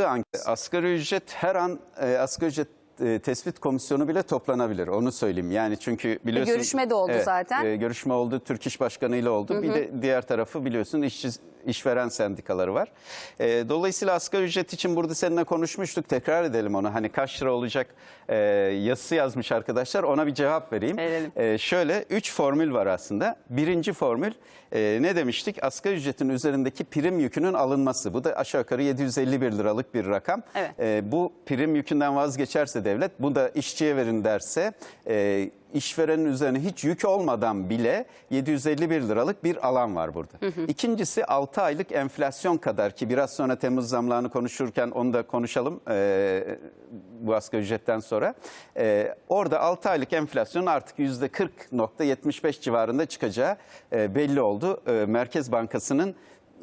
yaptığı anket, asgari ücret her an e, asgari ücret e, tespit komisyonu bile toplanabilir. Onu söyleyeyim. Yani çünkü biliyorsun görüşme de oldu zaten. e, görüşme oldu. Türk İş Başkanı ile oldu. Bir de diğer tarafı biliyorsun işçi işveren sendikaları var. E, dolayısıyla asgari ücret için burada seninle konuşmuştuk. Tekrar edelim onu. Hani kaç lira olacak e, yazısı yazmış arkadaşlar. Ona bir cevap vereyim. Verelim. E, şöyle 3 formül var aslında. Birinci formül e, ne demiştik? Asgari ücretin üzerindeki prim yükünün alınması. Bu da aşağı yukarı 751 liralık bir rakam. Evet. E, bu prim yükünden vazgeçerse devlet, bu da işçiye verin derse, e, işverenin üzerine hiç yük olmadan bile 751 liralık bir alan var burada. İkincisi 6 aylık enflasyon kadar ki biraz sonra Temmuz zamlarını konuşurken onu da konuşalım e, bu asgari ücretten sonra. E, orada 6 aylık enflasyonun artık %40.75 civarında çıkacağı e, belli oldu. E, Merkez Bankası'nın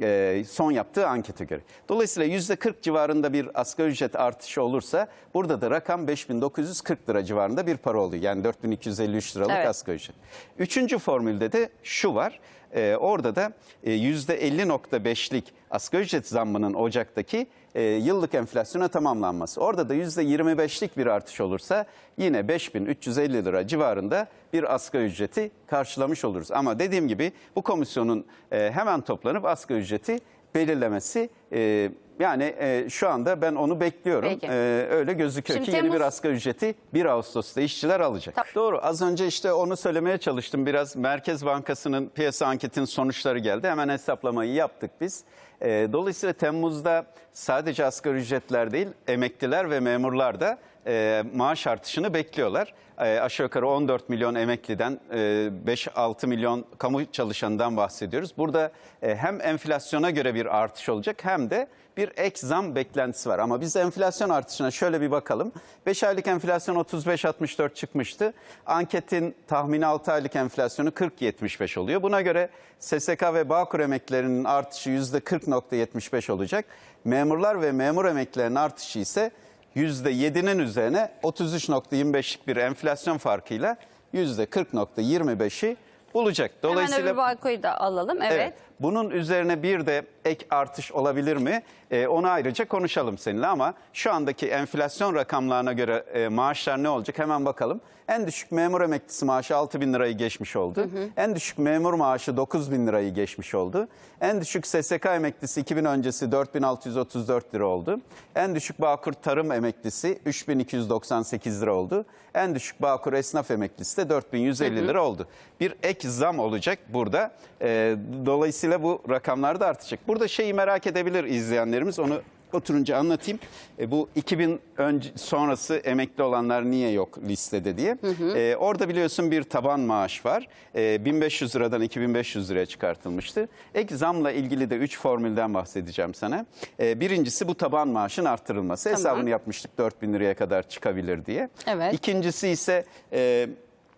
e, son yaptığı ankete göre. Dolayısıyla %40 civarında bir asgari ücret artışı olursa burada da rakam 5940 lira civarında bir para oluyor. Yani 4253 liralık Evet. asgari ücret. Üçüncü formülde de şu var. E, orada da e, %50.5'lik asgari ücret zammının Ocak'taki e, yıllık enflasyona tamamlanması. Orada da %25'lik bir artış olursa yine 5350 lira civarında bir asgari ücreti karşılamış oluruz. Ama dediğim gibi bu komisyonun e, hemen toplanıp asgari ücreti belirlemesi e, yani e, şu anda ben onu bekliyorum. Peki. E, öyle gözüküyor Şimdi ki yeni bir Temmuz- asgari ücreti 1 Ağustos'ta işçiler alacak. Tamam. Doğru. Az önce işte onu söylemeye çalıştım. Biraz Merkez Bankası'nın piyasa anketinin sonuçları geldi. Hemen hesaplamayı yaptık biz. E, dolayısıyla Temmuz'da sadece asgari ücretler değil, emekliler ve memurlar da e, maaş artışını bekliyorlar. E, aşağı yukarı 14 milyon emekliden e, 5-6 milyon kamu çalışanından bahsediyoruz. Burada e, hem enflasyona göre bir artış olacak hem de bir ek zam beklentisi var. Ama biz enflasyon artışına şöyle bir bakalım. 5 aylık enflasyon 35-64 çıkmıştı. Anketin tahmini 6 aylık enflasyonu 40-75 oluyor. Buna göre SSK ve Bağkur emeklilerinin artışı %40.75 olacak. Memurlar ve memur emeklilerinin artışı ise %7'nin üzerine 33.25'lik bir enflasyon farkıyla %40.25'i bulacak. Hemen öbür bankoyu da alalım. Evet. Bunun üzerine bir de ek artış olabilir mi? Ee, onu ayrıca konuşalım seninle ama şu andaki enflasyon rakamlarına göre e, maaşlar ne olacak hemen bakalım. En düşük memur emeklisi maaşı 6 bin lirayı geçmiş oldu. En düşük memur maaşı 9 bin lirayı geçmiş oldu. En düşük SSK emeklisi 2000 öncesi 4634 lira oldu. En düşük Bağkur tarım emeklisi 3298 lira oldu. En düşük Bağkur esnaf emeklisi de 4150 lira oldu. Bir ek zam olacak burada. Ee, dolayısıyla bu rakamlar da artacak. Burada şeyi merak edebilir izleyenlerimiz onu oturunca anlatayım. E, bu 2000 önce, sonrası emekli olanlar niye yok listede diye. E, orada biliyorsun bir taban maaş var. E, 1500 liradan 2500 liraya çıkartılmıştı. Ek zamla ilgili de 3 formülden bahsedeceğim sana. E, birincisi bu taban maaşın arttırılması. Hesabını yapmıştık 4000 liraya kadar çıkabilir diye. Evet. İkincisi ise e,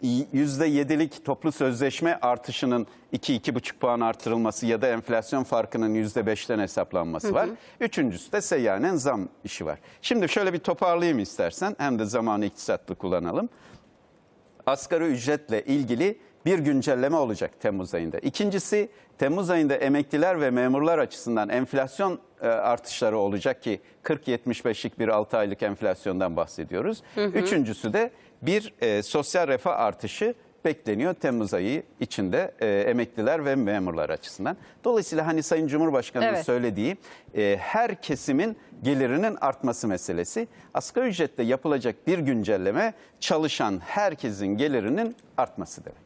%7'lik toplu sözleşme artışının 2-2,5 puan artırılması ya da enflasyon farkının %5'ten hesaplanması var. Üçüncüsü de seyyanen zam işi var. Şimdi şöyle bir toparlayayım istersen hem de zamanı iktisatlı kullanalım. Asgari ücretle ilgili bir güncelleme olacak Temmuz ayında. İkincisi Temmuz ayında emekliler ve memurlar açısından enflasyon artışları olacak ki 40-75'lik bir 6 aylık enflasyondan bahsediyoruz. Üçüncüsü de bir e, sosyal refah artışı bekleniyor Temmuz ayı içinde e, emekliler ve memurlar açısından. Dolayısıyla hani Sayın Cumhurbaşkanı'nın Evet. söylediği e, her kesimin gelirinin artması meselesi. Asgari ücrette yapılacak bir güncelleme çalışan herkesin gelirinin artması demek.